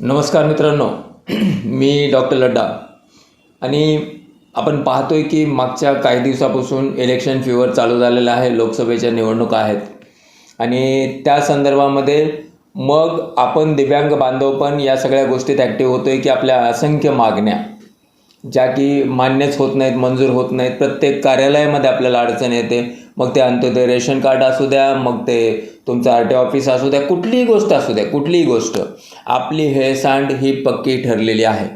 नमस्कार मित्रांनो मी डॉक्टर लड्डा. आणि आपण पाहतोय की मागच्या काही दिवसापासून इलेक्शन फिवर चालू झालेला आहे लोकसभेच्या निवडणुका आहेत. आणि त्या संदर्भामध्ये मग आपण दिव्यांग बांधव पण या सगळ्या गोष्टीत ॲक्टिव्ह होतो आहे की आपल्या असंख्य मागण्या ज्या की मान्यच होत नाहीत मंजूर होत नाहीत. प्रत्येक कार्यालयामध्ये आपल्याला अडचण येते. मग ते अंत्योदय रेशन कार्ड असू द्या मग ते तुमचं आर टी ऑफिस असू द्या कुठलीही गोष्ट असू द्या कुठलीही गोष्ट. आपली हेळसांड ही पक्की ठरलेली आहे.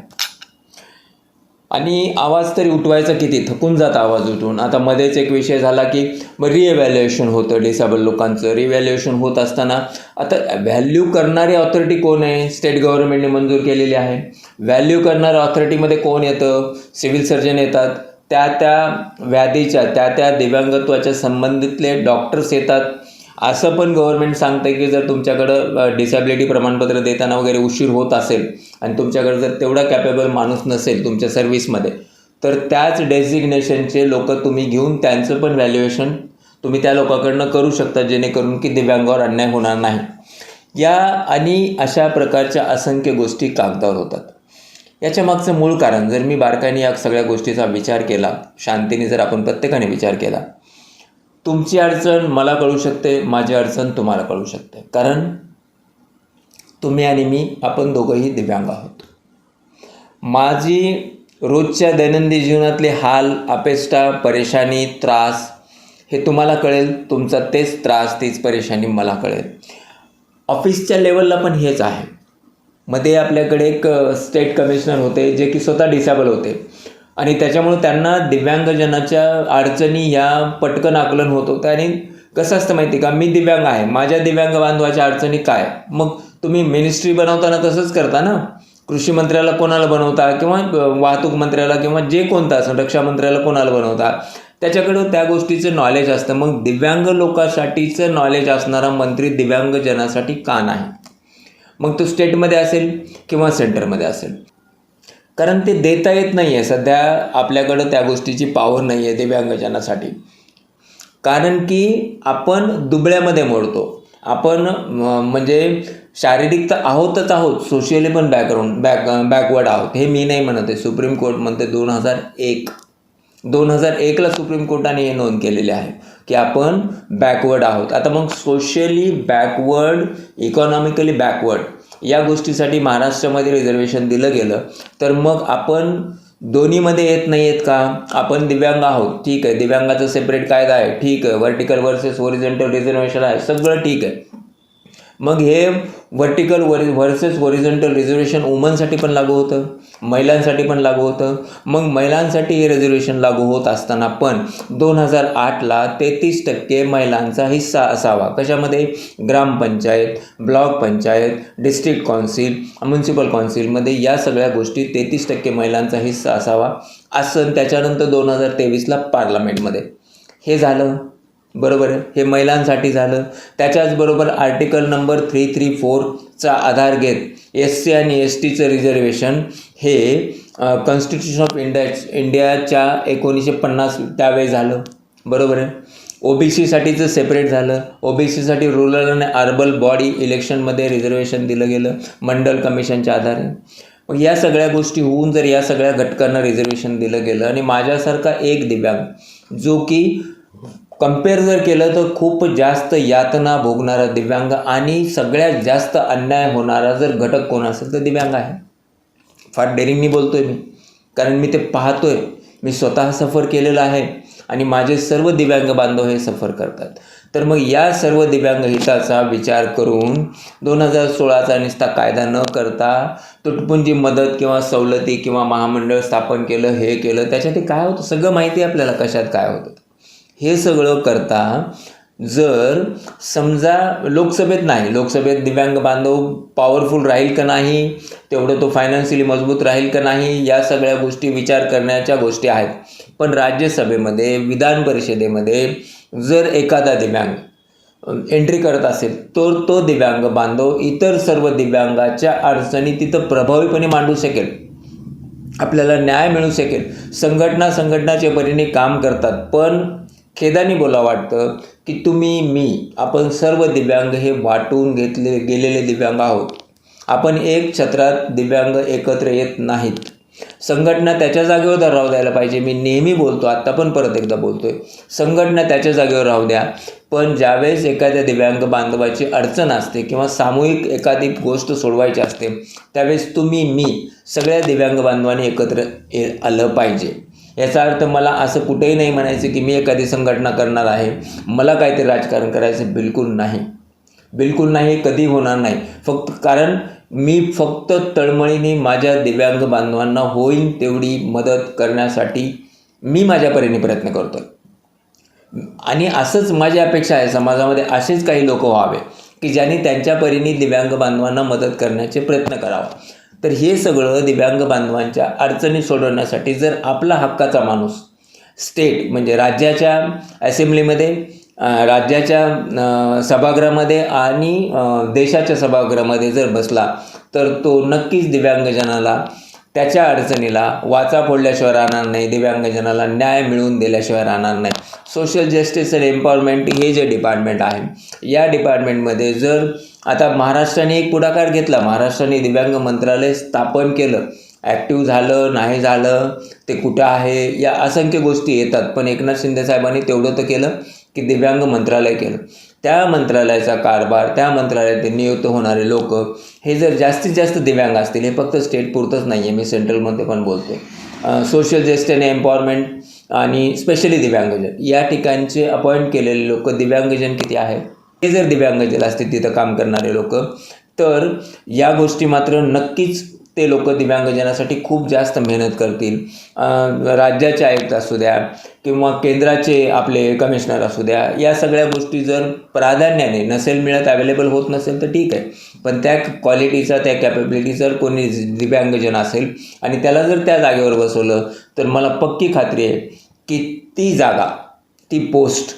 आणि आवाज तरी उठवायचा किती? थकून जात आवाज उठून. आता मध्येच एक विषय झाला की मग रिएव्हॅल्युएशन होतं डिसेबल लोकांचं. रिव्हॅल्युएशन होत असताना आता व्हॅल्यू करणारी ऑथॉरिटी कोण आहे? स्टेट गव्हर्नमेंटने मंजूर केलेली आहे. व्हॅल्यू करणाऱ्या ऑथॉरिटीमध्ये कोण येतं? सिव्हिल सर्जन येतात. त्या त्या व्याधीच्या त्या त्या दिव्यांगत्वाच्या संबंधितले डॉक्टर्स येतात. असं पण गव्हर्नमेंट सांगतं की जर तुमच्याकडं डिसॅबिलिटी प्रमाणपत्र देताना वगैरे उशीर होत असेल आणि तुमच्याकडे जर तेवढा कॅपेबल माणूस नसेल तुमच्या सर्व्हिसमध्ये तर त्याच डेझिग्नेशनचे लोक तुम्ही घेऊन त्यांचं पण व्हॅल्युएशन तुम्ही त्या लोकांकडनं करू शकता जेणेकरून की दिव्यांगावर अन्याय होणार नाही. या आणि अशा प्रकारच्या असंख्य गोष्टी कागदावर होतात. याच्या मागचं मूळ कारण जर मी बारकाईने या सगळ्या गोष्टीचा विचार केला शांतीने जर आपण प्रत्येकाने विचार केला तुमची अडचण मला कळू शकते माझी अडचण तुम्हाला कळू शकते. कारण तुम्ही आणि मी आपण दोघंही दिव्यांग आहोत. माझी रोजच्या दैनंदिन जीवनातले हाल अपेष्टा परेशानी त्रास हे तुम्हाला कळेल. तुमचा तेच त्रास तीच परेशानी मला कळेल. ऑफिसच्या लेवलला पण हेच आहे. मध्ये आपल्याकडे एक स्टेट कमिशनर होते जे की स्वतः डिसेबल होते. आणि त्याच्यामुळे त्यांना दिव्यांगजनाच्या अडचणी ह्या पटकन आकलन होत होतं. आणि कसं असतं माहिती का? मी दिव्यांग आहे. माझ्या दिव्यांग बांधवाच्या अडचणी काय? मग तुम्ही मिनिस्ट्री बनवताना तसंच करता ना? कृषी मंत्र्याला कोणाला बनवता? किंवा वाहतूक मंत्र्याला किंवा जे कोणतं असं रक्षा मंत्र्याला कोणाला बनवता? त्याच्याकडं त्या गोष्टीचं नॉलेज असतं. मग दिव्यांग लोकांसाठीचं नॉलेज असणारा मंत्री दिव्यांगजनासाठी का नाही? मग तो स्टेटमध्ये असेल किंवा सेंटरमध्ये असेल. कारण ते देता येत नाही आहे सध्या आपल्याकडं त्या गोष्टीची पॉवर नाही आहे दिव्यांगजनासाठी. कारण की आपण दुबळ्यामध्ये मोडतो. आपण म्हणजे शारीरिक तर आहोतच आहोत. सोशियली पण बॅकग्राऊंड बॅक बॅकवर्ड आहोत. हे मी नाही म्हणत आहे. सुप्रीम कोर्ट म्हणते दोन हजार एक. दोन हजार एकला सुप्रीम कोर्टाने हे नोंद केलेली आहे की आपण बॅकवर्ड आहोत. आता मग सोशली बॅकवर्ड इकॉनॉमिकली बॅकवर्ड या गोष्टीसाठी महाराष्ट्रामध्ये रिझर्वेशन दिलं गेलं. तर मग आपण दोन्हीमध्ये येत नाही आहेत का? आपण दिव्यांग आहोत. ठीक आहे. दिव्यांगाचं सेपरेट कायदा आहे. ठीक आहे. व्हर्टिकल वर्सेस ओरिजेंटल रिझर्वेशन आहे. सगळं ठीक आहे. मग हे व्हर्टिकल वर व्हर्सेस ओरिजेंटल रिझर्वेशन वुमनसाठी पण लागू होतं महिलांसाठी पण लागू होतं. मग महिलांसाठी हे रिझर्वेशन लागू होत असताना पण दोन हजार आठला तेहतीस टक्के महिलांचा हिस्सा असावा. कशामध्ये? Gram panchayat block panchayat district council municipal कौन्सिलमध्ये या सगळ्या गोष्टी तेहतीस टक्के महिलांचा हिस्सा असावा. असं त्याच्यानंतर दोन हजार तेवीसला पार्लमेंटमध्ये हे झालं. बरोबर आहे. हे महिलांसाठी झालं. त्याच्याचबरोबर आर्टिकल नंबर थ्री थ्री फोरचा आधार घेत एस सी आणि एस टीचं रिझर्वेशन हे कॉन्स्टिट्यूशन ऑफ इंडिया इंडियाच्या एकोणीसशे पन्नास त्यावेळी झालं. बरोबर आहे. ओ बी सीसाठीचं सेपरेट झालं. ओ बी सीसाठी रुरल आणि अर्बल बॉडी इलेक्शनमध्ये रिझर्वेशन दिलं गेलं. मंडल कमिशनच्या आधारे. मग या सगळ्या गोष्टी होऊन जर या सगळ्या घटकांना रिझर्वेशन दिलं गेलं आणि माझ्यासारखा एक दिव्यांग जो की कंपेअर जर केलं तर खूप जास्त यातना भोगणारा दिव्यांग आणि सगळ्यात जास्त अन्याय होणारा जर घटक कोण असेल तर दिव्यांग आहे. फार डेरिंगनी बोलतो आहे मी. कारण मी ते पाहतो आहे मी स्वतः सफर केलेलं आहे आणि माझे सर्व दिव्यांग बांधव हे सफर करतात. तर मग या सर्व दिव्यांग हिताचा विचार करून दोन हजार सोळाचा निस्ता कायदा न करता तुटपुंजी मदत किंवा सवलती किंवा महामंडळ स्थापन केलं हे केलं त्याच्यासाठी काय होतं? सगळं माहिती आपल्याला कशात काय होतं? हे सगळं करता जर समजा लोकसभेत नाही लोकसभेत दिव्यांग बांधव पॉवरफुल राहील का नाही तेवढं तो फायनान्शियली मजबूत राहील का नाही या सगळ्या गोष्टी विचार करण्याच्या गोष्टी आहेत. पण राज्यसभेमध्ये विधान परिषदेमध्ये जर एखादा दिव्यांग एंट्री करत असेल तर तो दिव्यांग बांधव इतर सर्व दिव्यांगाच्या अडचणी तिथं प्रभावीपणे मांडू शकेल. आपल्याला न्याय मिळू शकेल. संघटना संघटनाच्या परीने काम करतात पण खेदाने बोला वाटतं की तुम्ही मी आपण सर्व दिव्यांग हे वाटून घेतले गेलेले दिव्यांग आहोत. आपण एक छत्रात दिव्यांग एकत्र येत नाहीत. संघटना त्याच्या जागेवर राहू द्यायला पाहिजे. मी नेहमी बोलतो आत्ता पण परत एकदा बोलतोय. संघटना त्याच्या जागेवर राहू द्या. पण ज्यावेळेस एखाद्या दिव्यांग बांधवाची अडचण असते किंवा सामूहिक एखादी गोष्ट सोडवायची असते त्यावेळेस तुम्ही मी सगळ्या दिव्यांग बांधवांनी एकत्र ये आलं पाहिजे. याचा अर्थ मला असं कुठेही नाही म्हणायचं की मी एखादी संघटना करणार आहे. मला काहीतरी राजकारण करायचं बिलकुल नाही. बिलकुल नाही कधी होणार नाही. फक्त कारण मी फक्त तळमळीने माझ्या दिव्यांग बांधवांना होईल तेवढी मदत करण्यासाठी मी माझ्या परीने प्रयत्न करतो आणि असंच माझी अपेक्षा आहे समाजामध्ये असेच काही लोक व्हावे की ज्यांनी त्यांच्या परीने दिव्यांग बांधवांना मदत करण्याचे प्रयत्न करावा. तर हे सगळं दिव्यांग बांधवांच्या अडचणी सोडवण्यासाठी जर आपला हक्काचा माणूस स्टेट म्हणजे राज्याच्या असेंब्लीमध्ये राज्याच्या सभागृहामध्ये आणि देशाच्या सभागृहामध्ये जर बसला तर तो नक्कीच दिव्यांगजनाला त्याच्या अडचणीला वाचा फोडल्याशिवाय राहणार नाही दिव्यांगजनाला न्याय मिळवून दिल्याशिवाय राहणार नाही. सोशल जस्टिस अँड एम्पॉवरमेंट हे जे डिपार्टमेंट आहे या डिपार्टमेंटमध्ये जर आता महाराष्ट्राने एक पुढाकार घेतला महाराष्ट्राने दिव्यांग मंत्रालय स्थापन केलं ॲक्टिव्ह झालं नाही झालं ते कुठं आहे या असंख्य गोष्टी येतात. पण एकनाथ शिंदे साहेबांनी तेवढं तर केलं की दिव्यांग मंत्रालय केलं. त्या मंत्रालयाचा कारभार त्या मंत्रालयात नियुक्त होणारे लोक हे जर जास्तीत जास्त दिव्यांग असतील हे फक्त स्टेट पुरतंच नाही आहे मी सेंट्रलमध्ये पण बोलतो सोशल जस्टिस अँड एम्पॉवरमेंट आणि स्पेशली दिव्यांगजन या ठिकाणचे अपॉइंट केलेले लोक दिव्यांगजन किती आहेत? हे जर दिव्यांगजन असतील तिथं काम करणारे लोक तर या गोष्टी मात्र नक्कीच ते लोक दिव्यांगजनासाठी खूप जास्त मेहनत करतील. राज्याचे आयुक्त असू द्या किंवा केंद्राचे आपले कमिशनर असू द्या या सगळ्या गोष्टी जर प्राधान्याने नसेल मिळत अवेलेबल होत नसेल तर ठीक आहे. पण त्या क्वालिटीचा त्या कॅपेबिलिटी जर कोणी दिव्यांगजन असेल आणि त्याला जर त्या जागेवर बसवलं तर मला पक्की खात्री आहे की ती जागा ती पोस्ट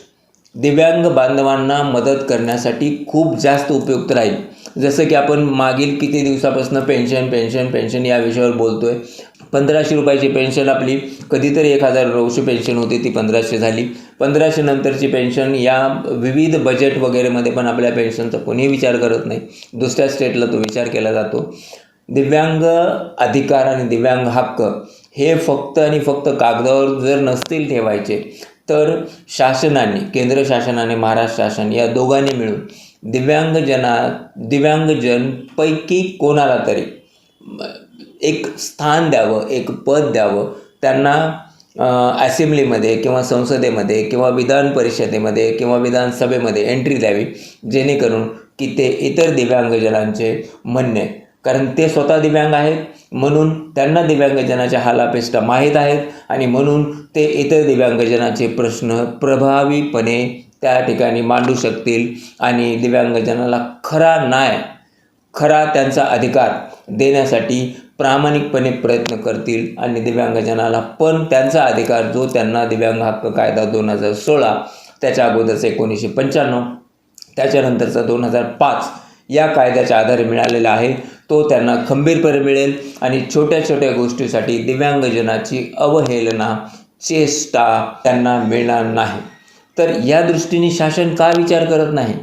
दिव्यांग बांधवांना मदत करण्यासाठी खूप जास्त उपयुक्त राहील. जसं की आपण मागील किती दिवसापासून पेन्शन पेन्शन पेन्शन या विषयावर बोलतो आहे पंधराशे रुपयाची पेन्शन आपली कधीतरी एक हजार नऊशे पेन्शन होती ती पंधराशे झाली. पंधराशे नंतरची पेन्शन या विविध बजेट वगैरेमध्ये पण आपल्या पेन्शनचा कोणीही विचार करत नाही. दुसऱ्या स्टेटला तो विचार केला जातो. दिव्यांग अधिकार आणि दिव्यांग हक्क हे फक्त आणि फक्त कागदावर जर नसतील ठेवायचे तर शासनाने केंद्र शासनाने महाराष्ट्र शासन या दोघांनी मिळून दिव्यांगजना दिव्यांगजनपैकी कोणाला तरी एक स्थान द्यावं एक पद द्यावं त्यांना असेंब्लीमध्ये किंवा संसदेमध्ये किंवा विधान परिषदेमध्ये किंवा विधानसभेमध्ये एंट्री द्यावी जेणेकरून की ते इतर दिव्यांगजनांचे म्हणणे. कारण ते स्वतः दिव्यांग आहेत म्हणून त्यांना दिव्यांगजनाच्या हालापेष्टा माहीत आहेत आणि म्हणून ते इतर दिव्यांगजनाचे प्रश्न प्रभावीपणे त्या ठिकाणी मांडू शकतील आणि दिव्यांगजनाला खरा न्याय खरा त्यांचा अधिकार देण्यासाठी प्रामाणिकपणे प्रयत्न करतील आणि दिव्यांगजनाला पण त्यांचा अधिकार जो त्यांना दिव्यांग हक्क कायदा दोन हजार सोळा त्याच्या अगोदरचा एकोणीसशे पंच्याण्णव त्याच्यानंतरचा दोन हजार पाच या कायद्याच्या आधारे मिळालेला आहे. तो त्यांना खंबीरपणे मिळेल आणि छोट्या छोट्या गोष्टीसाठी दिव्यांगजनाची अवहेलना चेष्टा त्यांना मिळणार नाही. तर या दृष्टीने शासन का विचार करत नाही?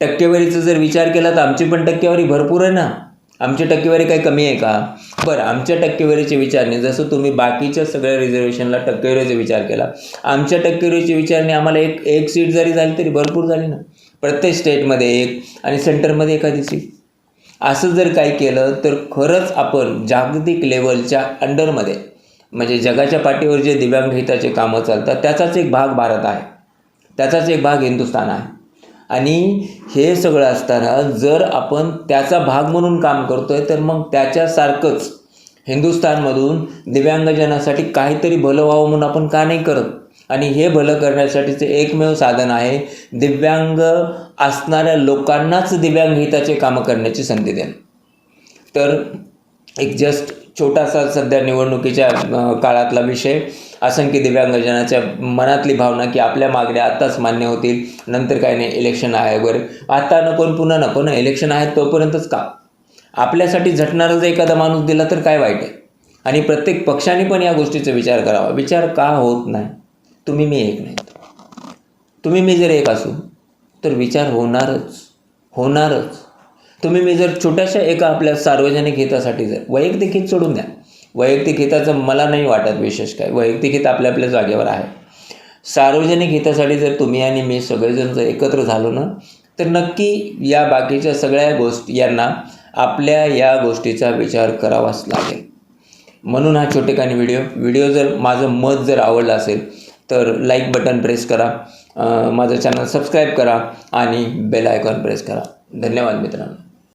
टक्केवारीचा जर विचार केला तर आमची पण टक्केवारी भरपूर आहे ना. आमची टक्केवारी काही कमी आहे का? बरं आमच्या टक्केवारीचे विचारणे जसं तुम्ही बाकीच्या सगळ्या रिझर्वेशनला टक्केवारीचा विचार केला. आमच्या टक्केवारीच्या विचारणे आम्हाला एक एक सीट जरी झाली तरी भरपूर झाली ना. प्रत्येक स्टेटमध्ये एक आणि सेंटरमध्ये एखादी सीट असं जर काही केलं तर खरंच आपण जागतिक लेवलच्या अंडरमध्ये म्हणजे जगाच्या पाठीवर जे दिव्यांग हिताचे कामं चालतात त्याचाच एक भाग भारत आहे. त्याचाच एक भाग हिंदुस्थान आहे. आणि हे सगळं असताना जर आपण त्याचा भाग म्हणून काम करतो आहे तर मग त्याच्यासारखंच हिंदुस्थानमधून दिव्यांगजनासाठी काहीतरी भलं व्हावं म्हणून आपण का नाही करत? आणि हे भलं करण्यासाठीचे एकमेव साधन आहे दिव्यांग असणाऱ्या लोकांनाच दिव्यांग हिताचे कामं करण्याची संधी देणं. तर एक जस्ट छोटासा सध्या निवडणुकीच्या काळातला विषय. असंख्य दिव्यांगजनाच्या मनातली भावना की आपल्या मागण्या आत्ताच मान्य होतील नंतर काय नाही इलेक्शन आहे वगैरे आत्ता नको पुन्हा नको ना इलेक्शन आहेत तोपर्यंतच का? आपल्यासाठी झटणारा जर एखादा माणूस दिला तर काय वाईट आहे? आणि प्रत्येक पक्षाने पण या गोष्टीचा विचार करावा. विचार का होत नाही? तुम्ही मी एक नाही. तुम्ही मी जर एक असू तर विचार होणारच. होणारच. तुम्ही मी जर छोट्याशा एका आपल्या सार्वजनिक हितासाठी जर वैयक्तिक हित सोडून द्या. वैयक्तिक हिताचं मला नाही वाटत विशेष काय. वैयक्तिक हित आपल्या आपल्या जागेवर आहे. सार्वजनिक हितासाठी जर तुम्ही आणि मी सगळेजण जर एकत्र झालो ना तर नक्की या बाकीच्या सगळ्या गोष्टी यांना आपल्या या गोष्टीचा विचार करावाच लागेल. म्हणून हा छोटेखानी व्हिडिओ. व्हिडिओ जर माझं मत जर आवडलं असेल तर लाईक बटन प्रेस करा. माझं चॅनल सबस्क्राईब करा आणि बेल आयकॉन प्रेस करा. धन्यवाद मित्रांनो.